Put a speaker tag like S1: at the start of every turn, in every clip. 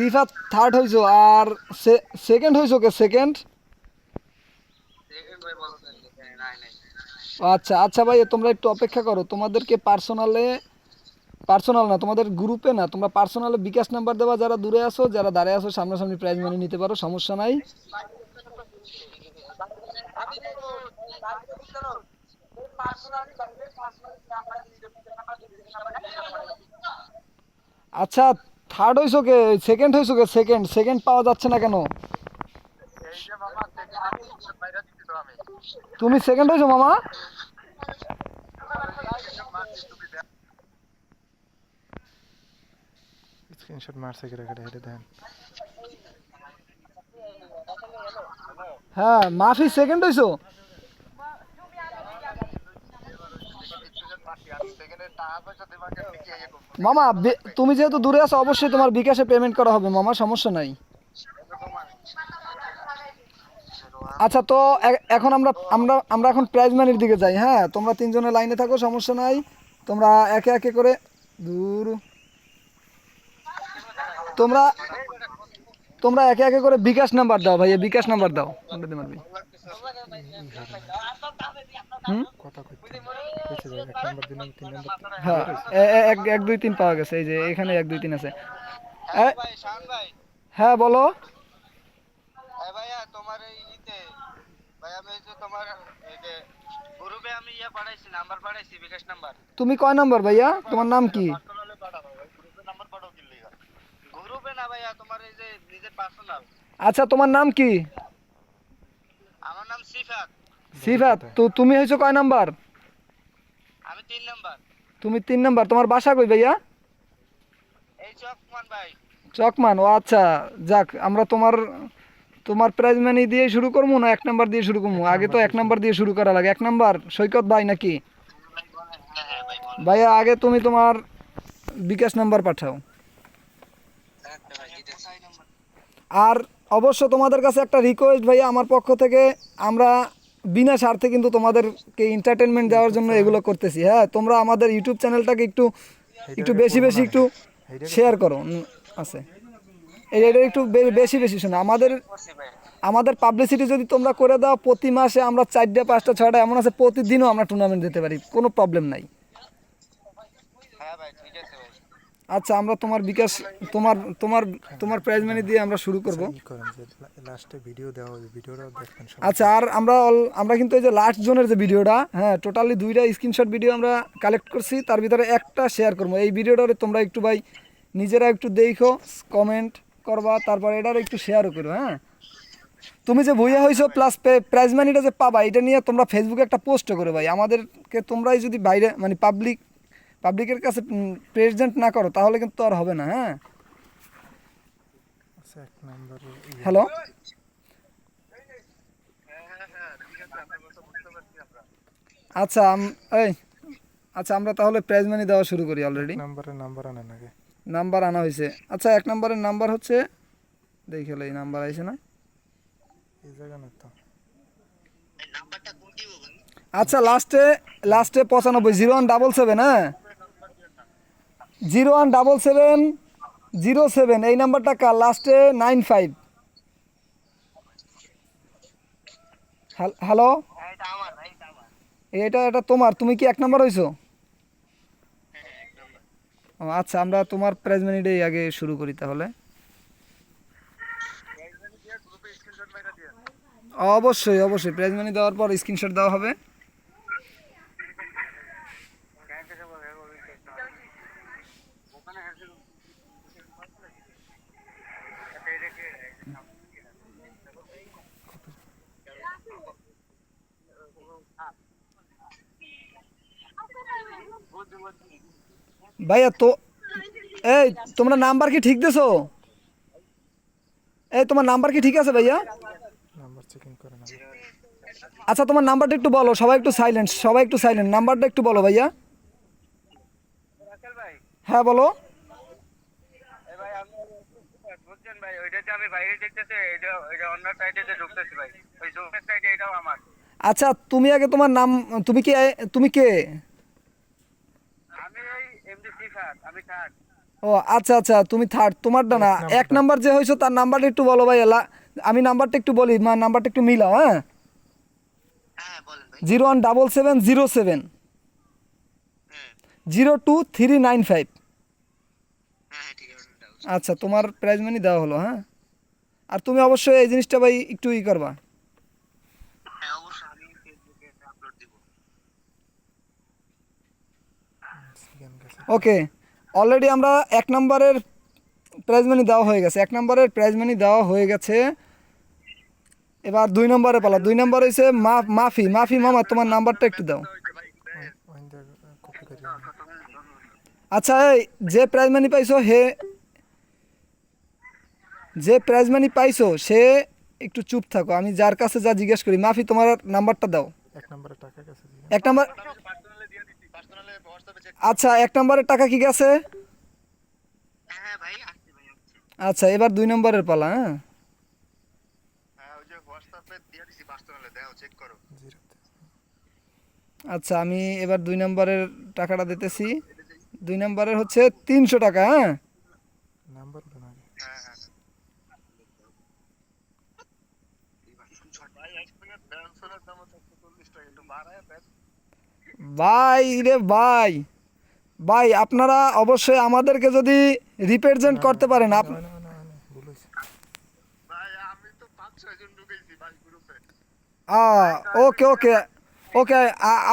S1: FIFA third হইছো আর second হইছো কে second আচ্ছা আচ্ছা ভাই তোমরা একটু অপেক্ষা করো। তোমাদেরকে পার্সোনালে পার্সোনাল না তোমাদের গ্রুপে না তোমরা পার্সোনালে বিকাশ নাম্বার দেবা যারা দূরে আসো যারা দাঁড়িয়ে আসো সামনাসামনি প্রাইজ মানি নিতে পারো সমস্যা নাই। আচ্ছা থার্ড হইছো কে? সেকেন্ড হইছো কে? সেকেন্ড সেকেন্ড পাওয়া যাচ্ছে না কেন? তুমি সেকেন্ড হইছো মামা?
S2: স্ক্রিনশট মারছে কেটে কেটে হেঁটে দেন
S1: হ্যাঁ মাফি সেকেন্ড হইছো
S3: সেকেন্ডে টাকা পয়সা দেবাকে কি ইয়ে করব
S1: মামা তুমি যেহেতু দূরে আছো, অবশ্যই তোমার বিকাশে পেমেন্ট করা হবে মামা, সমস্যা নাই। আচ্ছা তো এখন আমরা আমরা আমরা এখন প্রাইজ মানির দিকে যাই হ্যাঁ? তোমরা তিনজনের লাইনে থাকো, সমস্যা নাই। তোমরা একে একে করে দূর। তোমরা তোমরা একে একে করে বিকাশ নাম্বার দাও ভাইয়া বিকাশ নাম্বার দাও। মারবি? হ্যাঁ এ- এ- এক এক দুই তিন পাওয়া গেছে এই যে এখানে এক দুই তিন আছে। এ-
S3: ভাই শান ভাই।
S1: হ্যাঁ বলো।
S3: ভাইয়া তোমার এই ইতে ভাই আমি এই যে তোমার এই যে গ্রুপে আমি ইয়ে পাঠাইছি নাম্বার পাঠাইছি বিকাশ নাম্বার।
S1: তুমি কয় নাম্বার ভাইয়া? তোমার নাম কি?
S3: গ্রুপে না ভাইয়া তোমার এই যে নিজের পার্সোনাল
S1: আচ্ছা তোমার নাম কি?
S3: আমার নাম সিফাত।
S1: সিফাত তো তুমি হয়েছো কয় নাম্বার?
S3: আমি তিন নাম্বার।
S1: তুমি তিন নাম্বার তোমার বাসা কই ভাইয়া?
S3: এই চকমান ভাই।
S1: চকমান ও আচ্ছা যাক আমরা তোমার তোমার প্রাইজ মানি দিয়ে শুরু করব না এক নাম্বার দিয়ে শুরু করব? আগে তো এক নাম্বার দিয়ে শুরু করা লাগে। এক নাম্বার সৈকত ভাই নাকি? ভাইয়া আগে তুমি তোমার বিকাশ নাম্বার পাঠাও। আর অবশ্য তোমাদের কাছে একটা রিকোয়েস্ট ভাইয়া আমার পক্ষ থেকে আমরা বিনা স্বার্থে কিন্তু তোমাদেরকে এন্টারটেনমেন্ট দেওয়ার জন্য এগুলো করতেছি। হ্যাঁ তোমরা আমাদের ইউটিউব চ্যানেলটাকে একটু একটু বেশি বেশি একটু শেয়ার করো আছে। এই এটা একটু বেশি বেশি শোনো আমাদের আমাদের পাবলিসিটি যদি তোমরা করে দাও প্রতি মাসে আমরা চারটে পাঁচটা ছয়টা এমন আছে প্রতিদিনও আমরা টুর্নামেন্ট দিতে পারি কোনো প্রবলেম নাই
S3: হ্যাঁ ভাই ঠিক আছে ভাই
S1: আচ্ছা আমরা তোমার বিকাশ তোমার তোমার তোমার প্রাইজ মানি দিয়ে আমরা শুরু করব।
S2: লাস্টে ভিডিও দেওয়া হবে ভিডিওটাও দেখবেন সবাই।
S1: আচ্ছা আর আমরা অল- আমরা কিন্তু এই যে লাস্ট জোনের যে ভিডিওটা হ্যাঁ টোটালি দুইটা স্ক্রিনশট ভিডিও আমরা কালেক্ট করছি তার ভিতরে একটা শেয়ার করব। এই ভিডিওটারে তোমরা একটু ভাই নিজেরা একটু দেখো কমেন্ট করবা তারপর এটার একটু শেয়ারও করো হ্যাঁ। তুমি যে ভুইয়া হয়েছো প্লাস প্রাইজ মানিটা যে পাবা এটা নিয়ে তোমরা ফেসবুকে একটা পোস্ট করো ভাই। আমাদেরকে তোমরাই যদি বাইরে মানে পাবলিক পাবলিকের কাছে প্রেজেন্ট না করো তাহলে কিন্তু আর হবে না হ্যাঁ?
S2: আচ্ছা নাম্বার
S1: হ্যালো?
S3: হ্যাঁ হ্যাঁ হ্যাঁ
S1: আচ্ছা এই আচ্ছা আমরা তাহলে প্রাইজ মানি দেওয়া শুরু করি অলরেডি
S2: নাম্বারের নাম্বার আনেন আগে।
S1: নাম্বার আনা হয়েছে। আচ্ছা এক নাম্বারের নাম্বার হচ্ছে দেখে এই নাম্বার আইছে না?
S2: এই জায়গা না তো।
S3: এই নাম্বারটা কোন দিব ভাই?
S1: আচ্ছা লাস্টে লাস্টে পঁচানব্বই জিরো ওয়ান ডাবল সেভেন হ্যাঁ? Zero one double seven, zero seven. এই নাম্বারটা কার? লাস্টে নাইন ফাইভ। হ্যালো
S3: হ্যাঁ এটা এটা
S1: তোমার। তুমি কি এক নাম্বার হয়েছো আচ্ছা আমরা তোমার প্রাইজ মানিটাই আগে শুরু করি তাহলে। অবশ্যই অবশ্যই। প্রাইজ মানি দেওয়ার পর স্ক্রিনশট দেওয়া হবে। ভাইয়া তো এই তোমরা নাম্বার কি ঠিক দেছো? এই তোমার নাম্বার কি ঠিক আছে ভাইয়া? আচ্ছা তোমার নাম্বারটা একটু বলো সবাই একটু সাইলেন্ট সবাই একটু সাইলেন্ট নাম্বারটা একটু বলো ভাইয়া।
S3: ভাই।
S1: হ্যাঁ বলো।
S3: ভাই আমি ভাই ওইটাতে আমি বাইরে দেখতেছি এটা এটা অন্য সাইডে ঢুকতেছি ভাই ওই জোনের সাইডে এটাও আমার।
S1: আচ্ছা তুমি আগে তোমার নাম তুমি কি তুমি কে?
S3: আমি এই এমডি সিফাত আমি থাক
S1: ও আচ্ছা আচ্ছা তুমি থার্ড তোমারটা না এক নাম্বার যে হয়েছে তার নাম্বারটা একটু বলো ভাই এলা আমি নাম্বারটা একটু বলি মা নাম্বারটা একটু মিলাও হ্যাঁ?
S3: হ্যাঁ বলেন ভাই।
S1: Zero one double seven zero seven.
S3: হ্যাঁ
S1: zero two three nine five.
S3: হ্যাঁ হ্যাঁ ঠিক আছে দাও।
S1: আচ্ছা তোমার প্রাইজ মানি দেওয়া হলো হ্যাঁ? আর তুমি অবশ্যই এই জিনিসটা ভাই একটু ই করবা
S3: হ্যাঁ অবশ্যই আমি ফেসবুকে আপলোড দিব
S2: চিকেন গেছে
S1: ওকে অলরেডি আমরা এক নম্বরের প্রাইজ মানি দেওয়া হয়ে গেছে। এক নম্বরের প্রাইজ মানি দেওয়া হয়ে গেছে। এবার দুই নম্বরে পালা। দুই নম্বর হয়েছে মাফি। মাফি মামা তোমার নাম্বারটা একটু দাও। আচ্ছা যে প্রাইজ মানি পাইছো হে যে প্রাইজ মানি পাইছো সে একটু চুপ থাকো। আমি যার কাছে যা জিজ্ঞেস করি মাফি তোমার নাম্বারটা দাও।
S2: এক নম্বরে টাকা
S1: এক নাম্বার
S3: পার্সোনালে দিয়ে দিচ্ছি পার্সোনালে হোয়াটসঅ্যাপে চেক
S1: আচ্ছা এক নম্বরের টাকা কি গেছে?
S3: হ্যাঁ
S1: আচ্ছা এবার দুই নম্বরের পালা হ্যাঁ?
S3: হ্যাঁ
S1: আচ্ছা আমি এবার দুই নম্বরের টাকাটা দিতেছি। দুই নম্বরের হচ্ছে তিনশো টাকা হ্যাঁ?
S2: নাম্বার
S3: ভাই
S1: রে ভাই। ভাই আপনারা অবশ্যই আমাদেরকে যদি রিপ্রেজেন্ট করতে পারেন আপ
S2: না না না না ভুল হয়েছে।
S3: ভাই আমি তো পাঁচ ছয় জন ঢুকেছি ভাই গ্রুপে
S1: ওকে ওকে ওকে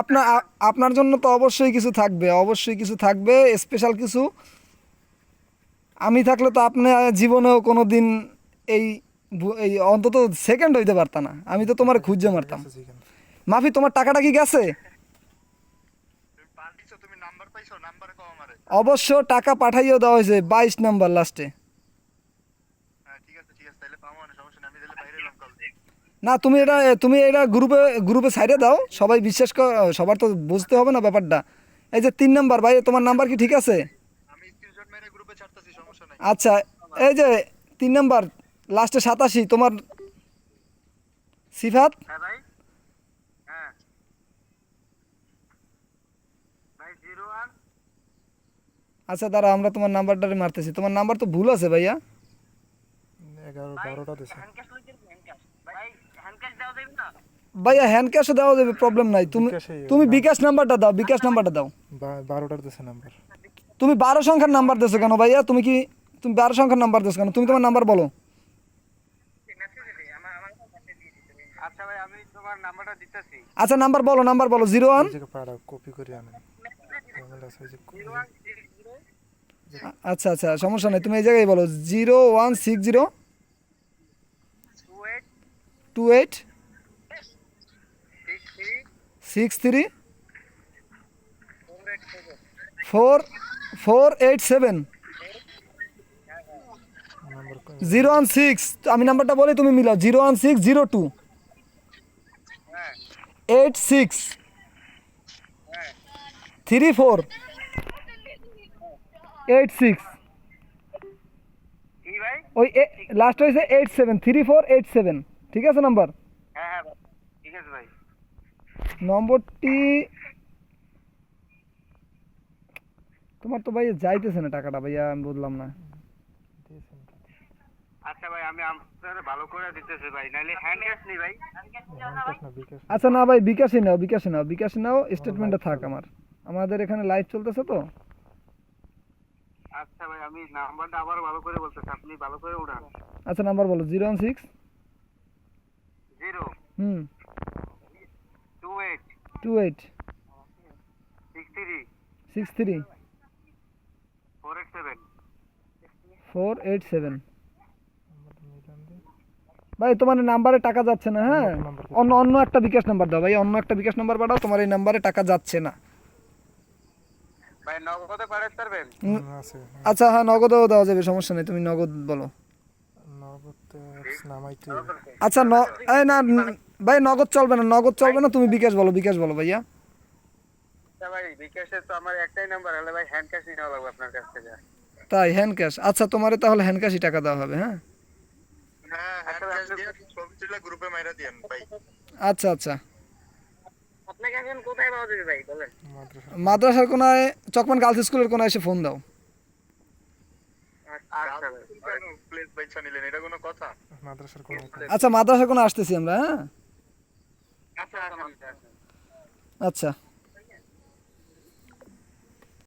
S1: আপনার আপনার জন্য তো অবশ্যই কিছু থাকবে অবশ্যই কিছু থাকবে স্পেশাল কিছু। আমি থাকলে তো আপনি জীবনেও কোনো দিন এই এই অন্তত সেকেন্ড হইতে পারতা না। আমি তো তোমার খুঁজে মারতাম। মাফি তোমার টাকাটা কি গেছে
S3: তুমি পাল্টিছো তুমি নাম্বার পাইছো নাম্বারে কও আমারে
S1: অবশ্য টাকা পাঠাইও দেওয়া হয়েছে বাইশ নাম্বার লাস্টে।
S3: হ্যাঁ না
S1: তুমি এটা তুমি এটা গ্রুপে গ্রুপে সাইডে দাও সবাই বিশ্বাস কর সবার তো বুঝতে হবে না ব্যাপারটা। এই যে তিন নাম্বার ভাই তোমার নাম্বার কি ঠিক আছে? আচ্ছা এই যে তিন নাম্বার লাস্টে সাতাশি তোমার সিফাত
S3: হ্যাঁ ভাই হ্যাঁ ভাই জিরো ওয়ান
S1: আচ্ছা দাঁড়া আমরা তোমার নাম্বারটা মারতেছি। তোমার নাম্বার তো ভুল আছে ভাইয়া।
S2: এগারো বারোটা দিছে।
S1: ভাইয়া হ্যান্ড ক্যাশও দেওয়া যাবে প্রবলেম নাই। তুমি তুমি বিকাশ নাম্বারটা দাও বিকাশ নাম্বারটা দাও।
S2: বারোটার দিছে নাম্বার।
S1: তুমি বারো সংখ্যার নাম্বার দেছো কেন ভাইয়া? তুমি কি তুমি বারো সংখ্যার নাম্বার দেছো কেন? তুমি তোমার নাম্বার বলো।
S3: আচ্ছা ভাই আমি তোমার নাম্বারটা দিতেছি।
S1: আচ্ছা নাম্বার বলো নাম্বার বলো জিরো ওয়ান।
S2: কপি করে আনেন ঝামেলা আছে, ওই যে কপি-
S1: আচ্ছা আচ্ছা সমস্যা নেই। তুমি এই জায়গায় বলো zero one six zero?
S3: Two eight? Six three? Four
S1: four eight seven? Zero one six আমি নাম্বারটা বলি তুমি মিলাও। Zero one six zero two.
S3: হ্যাঁ।
S1: Eight six. Three four. Eight six ওই লাস্ট হয়েছে eight seven three four eight seven ঠিক আছে নাম্বার?
S3: হ্যাঁ হ্যাঁ
S1: নম্বরটি তোমার তো ভাই যাইতেছে না টাকাটা ভাইয়া আমি বুঝলাম না।
S3: আচ্ছা ভাই আমি আপনার ভালো করে দিতেছি ভাই নাহলে হ্যান্ড ক্যাশ নেই ভাই।
S2: না
S1: আচ্ছা না ভাই বিকাশে নাও বিকাশে নাও বিকাশে নাও স্টেটমেন্টে থাক আমার। আমাদের এখানে লাইভ চলতেছে তো।
S3: আচ্ছা ভাই আমি নাম্বারটা আবার ভালো করে বলতেছি আপনি ভালো করে উঠান।
S1: আচ্ছা নাম্বার বলো জিরো ওয়ান সিক্স?
S3: জিরো।
S1: হুম।
S3: Two eight.
S1: Two eight.
S3: Six three.
S1: Six three.
S3: Four eight seven.
S1: Four eight seven. ভাই তোমার নাম্বারে টাকা যাচ্ছে না হ্যাঁ?
S2: অন্য
S1: অন্য অন্য একটা বিকাশ নাম্বার দাও ভাই অন্য একটা বিকাশ নাম্বার পাঠাও তোমার এই নাম্বারে টাকা যাচ্ছে না।
S3: ভাই নগদে পাঠাতে পারবেন
S1: আচ্ছা হ্যাঁ নগদও দেওয়া যাবে সমস্যা নেই তুমি নগদ বলো। আচ্ছা এই না ভাই নগদ চলবে না নগদ চলবে না তুমি বিকাশ বলো বিকাশ বলো ভাইয়া।
S3: আচ্ছা ভাই বিকাশে তো আমার একটাই নাম্বার হলে ভাই হ্যান্ড ক্যাশ নিতে লাগবে আপনার কাছ থেকে।
S1: তাই হ্যান্ড ক্যাশ আচ্ছা তোমারে তাহলে হ্যান্ড ক্যাশই টাকা দেওয়া হবে হ্যাঁ?
S3: হ্যাঁ হ্যান্ড এখন কোথায় পাওয়া যাবে ভাই? বলেন।
S1: মাদ্রাসার কোনায় চকমান গার্লস স্কুলের কোনায় এসে ফোন দাও।
S3: আচ্ছা
S4: কোনো কথা
S2: মাদ্রাসার কোনো
S1: আচ্ছা মাদ্রাসা কোনো আসতেছি আমরা হ্যাঁ?
S3: আচ্ছা আচ্ছা।
S1: আচ্ছা।